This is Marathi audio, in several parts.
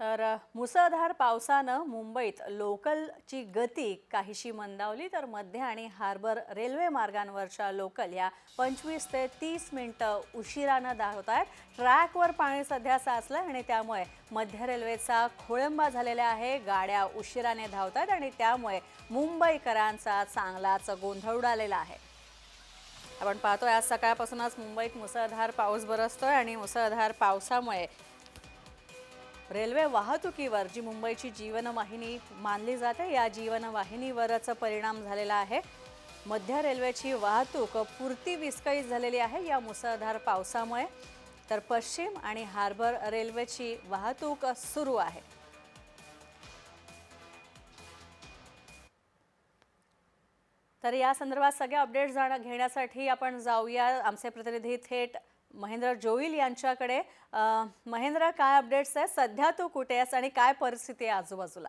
तर मुसळधार पावसानं मुंबईत लोकलची गती काहीशी मंदावली. तर मध्य आणि हार्बर रेल्वे मार्गांवरच्या लोकल या पंचवीस ते तीस मिनटं उशिरानं धावत आहेत. ट्रॅकवर पाणी सध्या साचलं आणि त्यामुळे मध्य रेल्वेचा खोळंबा झालेला आहे. गाड्या उशिराने धावत आहेत आणि त्यामुळे मुंबईकरांचा चांगलाच गोंधळ उडालेला आहे. आपण पाहतोय आज सकाळपासूनच मुंबईत मुसळधार पाऊस बरसतोय आणि मुसळधार पावसामुळे रेल्वे वाहतुकीवर जी मुंबईची जीवनवाहिनी मानली जाते या जीवनवाहिनीवरच परिणाम झालेला आहे. मध्य रेल्वेची वाहतूक पुरती विस्कळीत झालेली आहे या मुसळधार पावसामुळे. तर पश्चिम आणि हार्बर रेल्वेची वाहतूक सुरू आहे. तर या संदर्भात सगळे अपडेट्स जाणं घेण्यासाठी आपण जाऊया. आमचे प्रतिनिधी थेट महेंद्र जोईल यांच्याकडे. महेंद्र काय अपडेट्स आहे सध्या तू कुठे आहेस आणि काय परिस्थिती आहे आजूबाजूला?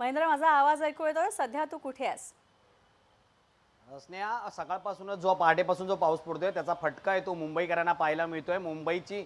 महेंद्र माझा आवाज ऐकू येतोय? सध्या तू कुठे आहेस? स्नेहा सकाळपासूनच जो पहाटेपासून जो पाऊस पडतोय त्याचा फटका आहे तो मुंबईकरांना पाहायला मिळतोय. मुंबईची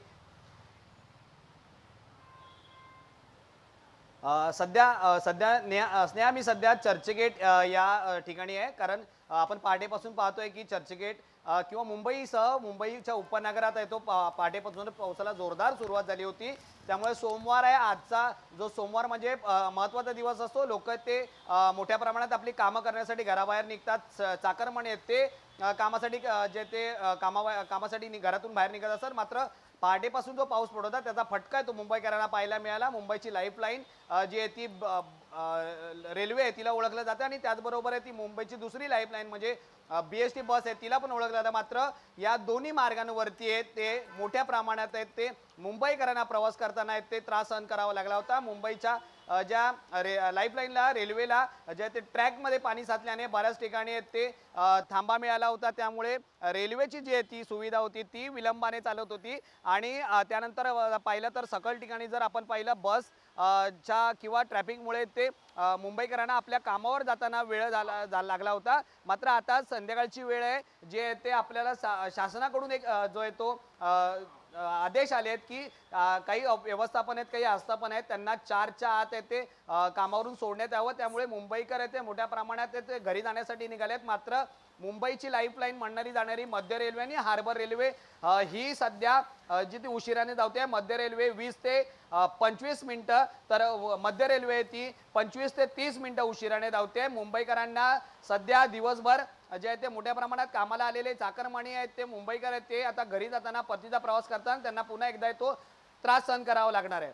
सध्या सध्या नेहा स्नेहा मी सध्या चर्चगेट या ठिकाणी आहे. कारण आपण पहाटेपासून पाहतोय की चर्चगेट किंवा मुंबईसह मुंबईच्या उपनगरात आहे तो पा- पहाटेपासून पावसाला जोरदार सुरुवात झाली होती. त्यामुळे सोमवार आहे आजचा जो सोमवार म्हणजे महत्त्वाचा दिवस असतो. लोक ते मोठ्या प्रमाणात आपली कामं करण्यासाठी घराबाहेर निघतात. च- चाकरमाने आहेत ते कामासाठी जे ते कामा कामासाठी नि- घरातून बाहेर निघत असतात. मात्र पहाटेपासून जो पाऊस पडत होता त्याचा फटका आहे तो मुंबईकरांना पाहायला मिळाला. मुंबईची लाईफलाईन जी आहे ती ब- रेल्वे आहे तिला ओळखलं जातं आणि त्याचबरोबर आहे ती मुंबईची दुसरी लाईफलाईन म्हणजे बी एस टी बस आहे तिला पण ओळखलं जातं. मात्र या दोन्ही मार्गांवरती आहेत ते मोठ्या प्रमाणात आहेत ते मुंबईकरांना प्रवास करताना ते त्रास सहन करावा लागला होता. मुंबईच्या ज्या रे लाईफलाईनला रेल्वेला जे ते ट्रॅकमध्ये पाणी साचल्याने बऱ्याच ठिकाणी ते थांबा मिळाला होता. त्यामुळे रेल्वेची जी आहे ती सुविधा होती ती विलंबाने चालत होती. आणि त्यानंतर पाहिलं तर सकल ठिकाणी जर आपण पाहिलं बस च्या किंवा ट्रॅफिकमुळे ते मुंबईकरांना आपल्या कामावर जाताना वेळ झाला जा लागला होता. मात्र आता संध्याकाळची वेळ आहे जे ते आपल्याला सा- शासनाकडून एक जो आहे तो आदेश आले आहेत की काही व्यवस्थापन आहेत काही आस्थापन आहेत त्यांना चारच्या आत येते कामावरून सोडण्यात यावं. त्यामुळे मुंबईकर येते मोठ्या प्रमाणात ते घरी जाण्यासाठी निघालेत मात्र मुंबईची लाईफलाईन म्हणणारी जाणारी मध्य रेल्वे आणि हार्बर रेल्वे ही सध्या जी ती उशिराने धावते मध्य रेल्वे वीस ते पंचवीस मिनटं. तर मध्य रेल्वे आहे ती पंचवीस ते तीस मिनटं उशिराने धावते. मुंबईकरांना सध्या दिवसभर जे आहे ते मोठ्या प्रमाणात कामाला आलेले चाकरमाणी आहेत ते मुंबईकर आहेत ते. आता घरी जाताना परतीचा प्रवास करताना त्यांना पुन्हा एकदा तो त्रास सहन करावा लागणार आहे.